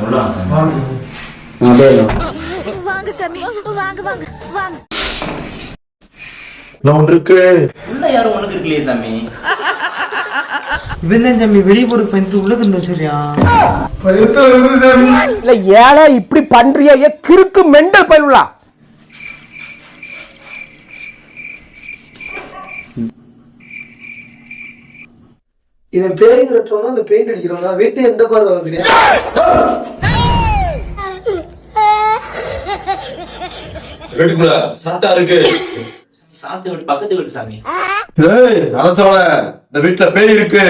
சாமி. உள்ள வாங்க சாமி. வாங்க சாமி அப்படியே வாங்க சாமி. வாங்க வாங்க வாங்க. நான் ஒன்று இருக்கு. உள்ள யாரும் உனக்கு இருக்கலையே சாமி. இவன் தான் சாமி வெளியே போட்டு பண்ணிட்டு உள்ள கொண்டு வச்சிருக்கான் பயத்துல இருந்து சாமி. இல்ல ஏழை இப்படி பண்றிய கிறுக்கு மெண்டல் பயிலுலா இவன் பேய் விரட்டுவானா இல்ல பெயிண்ட் அடிக்கிறவனா வீட்டு எந்த பார்வை வாங்குறியா வீட்டுக்குள்ள சத்தம் இருக்கு. சாத்து வீட்டு பக்கத்து வீட்டு சாமி. ஏய் நலச்சோட இந்த வீட்டுல பேய் இருக்கு.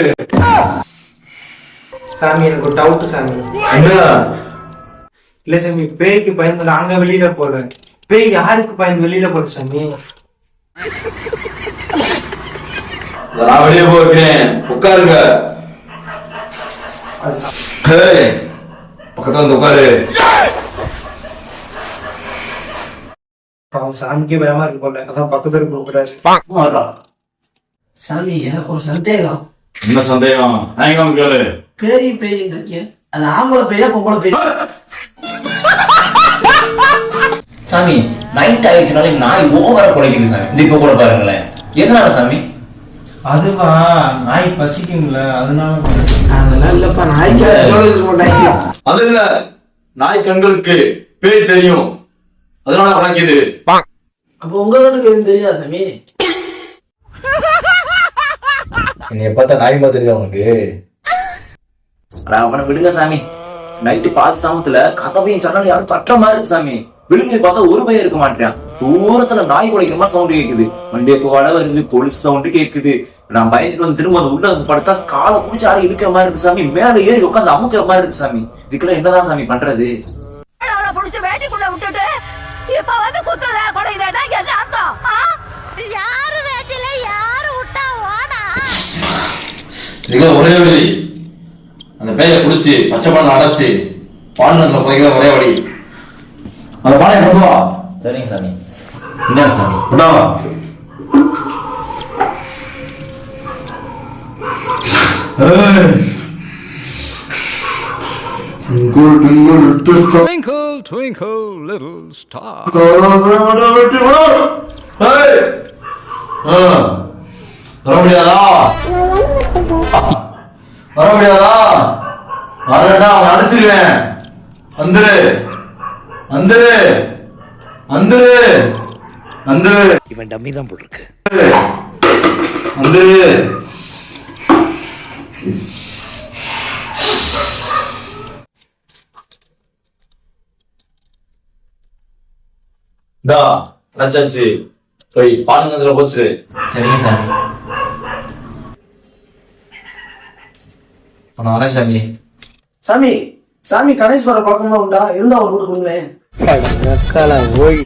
சாமி எனக்கு ஒரு டவுட் சாமி. என்ன? இல்ல சாமி பேய்க்கு பயந்து நாங்க வெளியில போறேன். பேய் யாருக்கு பயந்து வெளியில போற சாமி? நான் வெளியே போகிறேன் உட்காருங்க. பக்கத்துல வந்து உட்காரு. அவன் சாமிக்கே பயமா இருக்கு போல. அதான் பக்கத்துல இருக்க சாமி எனக்கு ஒரு சந்தேகம். என்ன சந்தேகம்? தயங்கம் கேளு. பேய் பேய்ன்றீங்க அது ஆம்பளை பேயா பொம்பளை பேயா? சாமி நைட் ஆயிடுச்சுனாலே நாய் ஓவரா குலைக்குது சாமி. இந்த இப்ப கூட பாருங்களேன். எதனால சாமி? அதுவா? நாய் பசிக்கும்ல அதனால அதெல்லாம் இல்லப்பா நாய்க்கு அது இல்ல. நாய் கண்களுக்கு பேய் தெரியும். அதனால வணக்கிது அப்ப உங்க கண்ணுக்கு எதுவும் தெரியாது சாமி? என்னைய பார்த்தா நாய் மாதிரி தெரியுதா உனக்கு? அவனை விடுங்க சாமி. நைட்டு பாதி சாமத்துல கதவையும் சடல யாரும் தட்டுற மாதிரி இருக்கு சாமி. விழுந்து பார்த்தா ஒரு பையன் இருக்க மாட்டேன் தூரத்துல நாய் குலைக்கிற மாதிரி சவுண்ட் கேக்குது. வண்டியை வட வருது கொலுசு சவுண்டு கேக்குது. நான் பயந்துட்டு வந்து திரும்ப வந்து உள்ள வந்து படுத்தா காலை பிடிச்சி ஆறு இழுக்கிற மாதிரி இருக்கு சாமி. மேல ஏறி உட்காந்து அமுக்கிற மாதிரி இருக்கு சாமி. இதுக்கெல்லாம் என்னதான் சாமி பண்றது? ஒரே வழி அந்த பேயை பிடிச்சி பச்சை பழம் அடைச்சு பாண்டல புதைக்கிற ஒரே வழி. அந்த வா. சரிங்க சாமி. இந்தாங்க சாமி. ஏய். Twinkle, twinkle, little star. Twinkle, twinkle, little star. ஏய். ஆ. வர முடியாதா வர முடியாதா வரடா அவன் அடிச்சிருவேன் வந்துரு வந்துரு வந்துரு வந்துரு இவன் டம்மி தான் போல் இருக்கு வந்துரு தா அடைச்சாச்சு போய் பாலுங்கத்துல போச்சு. சரிங்க சாமி. நான் வரேன் சாமி. சாமி சாமி கணேஷ் வர பழக்கம்லாம் உண்டா? இருந்தா அவர் கூட கொடுங்களேன். ஓய்.